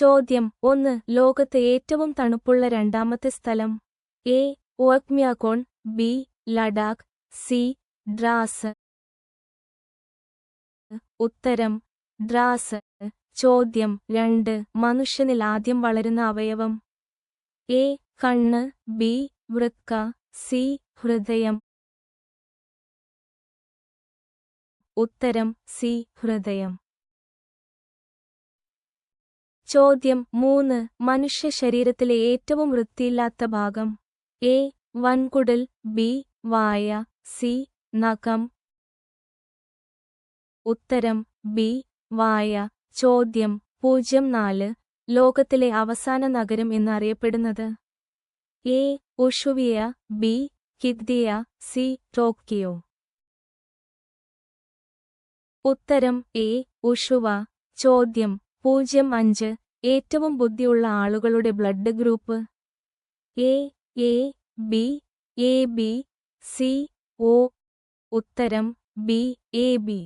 ചോദ്യം ഒന്ന്. ലോകത്ത് ഏറ്റവും തണുപ്പുള്ള രണ്ടാമത്തെ സ്ഥലം? A. Oymyakon B. Ladakh. C. Dras. ഉത്തരം. ഡ്രാസ്. ചോദ്യം രണ്ട്. മനുഷ്യനിൽ ആദ്യം വളരുന്ന അവയവം? എ. കണ്ണ്. ബി. വൃക്ക. സി. ഹൃദയം. ഉത്തരം. സി. ഹൃദയം. ചോദ്യം മൂന്ന്. മനുഷ്യ ശരീരത്തിലെ ഏറ്റവും വൃത്തിയില്ലാത്ത ഭാഗം. എ. വൻകുടൽ. ബി. വായ. സി. നഖം. ഉത്തരം ബി. വായ. ചോദ്യം പൂജ്യം നാല്. ലോകത്തിലെ അവസാന നഗരം എന്നറിയപ്പെടുന്നത്. A. Ushuaia. B. Qiddiya C. Tokyo. ഉത്തരം എ. ഉഷുവ. ചോദ്യം പൂജ്യം അഞ്ച്. ഏറ്റവും ബുദ്ധിയുള്ള ആളുകളുടെ blood group. A A B A B C O. ഉത്തരം ബി എ ബി.